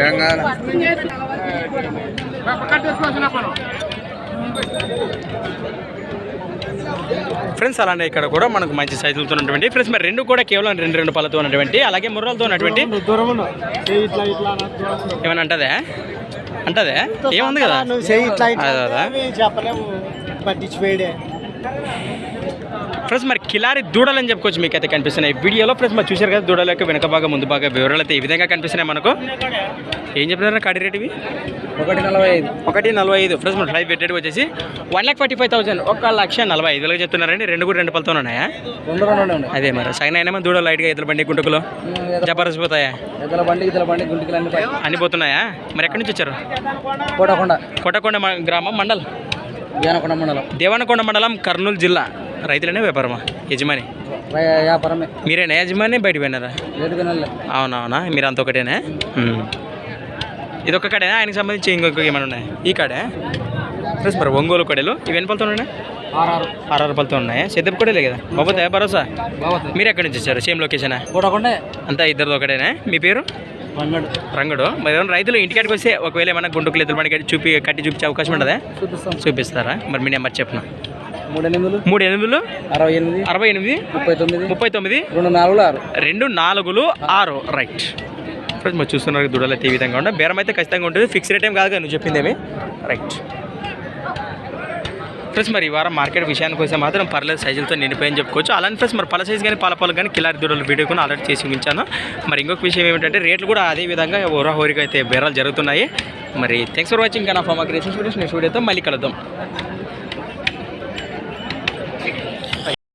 ఏం కాదు ఫ్రెండ్స్ అలానే ఇక్కడ కూడా మనకు మంచి సైజులతో ఉన్నటువంటి ఫ్రెండ్స్ మరి రెండు కూడా కేవలం రెండు రెండు పళ్ళతో ఉన్నటువంటి అలాగే ముర్రలతో ఉన్నటువంటి ఏమన్నా అంటదే? అంటదే? ఏముంది కదా? ఫ్రెండ్స్ మరి కిలారి దూడలు అని చెప్పుకోవచ్చు మీకు అయితే కనిపిస్తున్నాయి వీడియోలో ఫ్రెండ్స్ మరి చూశారు కదా దూడల యొక్క వెనక భాగం ముందు భాగం వివరాలు అయితే ఈ విధంగా కనిపిస్తున్నాయి మనకు. ఏం చెప్పినారు కడి రేట్ ఇవి? ఒకటి నలభై ఐదు. ఒకటి నలభై ఐదు. ఫ్రెండ్స్ మన లైవ్ రేట్ వచ్చేసి one lakh forty five thousand ఒక లక్ష నలభై ఐదు వేలకు చెప్తున్నారండి. రెండు కూడా రెండు పళ్ళతో ఉన్నాయా? రెండు రెండు ఉండే అదే మరి. సగం అయినా దూడలు లైట్గా ఇతర బండి గుంటకులు? జబర్దస్త్ ఇతల బండి ఇతల బండి గుంటికి అన్ని పోతున్నాయా? మరి ఎక్కడి నుంచి వచ్చారు? కోటకొండ. కొట్టకొండ మ- గ్రామం మండల్? జానకొండ మండలం. దేవనకొండ మండలం కర్నూలు జిల్లా. రైతులనే వ్యాపారమా? యజమాని? వ్యాపారమే. మీరేనా యజమాని బయట పోయినారా? అవునవునా? మీరు అంత ఒకటేనా. ఇది ఒక కడేనా? ఆయనకి సంబంధించి ఇంకొక ఏమైనా ఉన్నాయి? ఈ కాడే? ప్లస్ మరి ఒంగోలు కడేలు. ఇవి ఎన్ని పళ్ళతో ఉన్నాయి? ఆర్ఆర్. ఆరు పళ్ళతో ఉన్నాయి? సెద్దపు కడేలే కదా? బాబోతే భరోసా? మీరు ఎక్కడి నుంచి వచ్చారు? సేమ్ లొకేషనా? అంతా ఇద్దరిది ఒకటేనా? మీ పేరు? రంగుడు. మరి ఏమైనా రైతులు ఇంటికాడికి వస్తే ఒకవేళ ఏమైనా గుంటుకు ఎదురు పడి చూపి కట్టి చూపించే అవకాశం ఉండదా? చూపిస్తాం. చూపిస్తారా? మరి మీ నెంబర్ చెప్పిన? మూడు ఎనిమిదిలు మూడు ఎనిమిదిలు అరవై ఎనిమిది. అరవై ఎనిమిది. ముప్పై తొమ్మిది. ముప్పై తొమ్మిది. రెండు నాలుగు ఆరు. రెండు నాలుగులు ఆరు. రైట్. ఫ్రెండ్స్ మరి చూస్తున్నారు దుడలు అయితే ఈ విధంగా ఉండే. బేరం అయితే ఖచ్చితంగా ఉంటుంది. ఫిక్స్ రేట్ ఏం కాదు కదా నువ్వు చెప్పిందేమి? రైట్. ఫ్రెండ్స్ మరి ఈ వారం మార్కెట్ విషయానికి వస్తే మాత్రం పర్లేదు సైజులతో నిండిపోయని చెప్పుకోవచ్చు. అలానే ఫ్రెండ్స్ మరి పల సైజు కానీ పాల పాలు కానీ కిలారి దూడలు వీడియో కూడా ఆల్రెడీ చేసి ఉంచాను మరి ఇంకొక విషయం ఏమిటంటే రేట్లు కూడా అదే విధంగా ఓరా అయితే బేరాలు జరుగుతున్నాయి. మరి థ్యాంక్స్ ఫర్ వాచింగ్ కానీ ఫార్మా క్రియేషన్ వీడియోస్ నెక్స్ట్ వీడియోతో మళ్ళీ కలుద్దాం.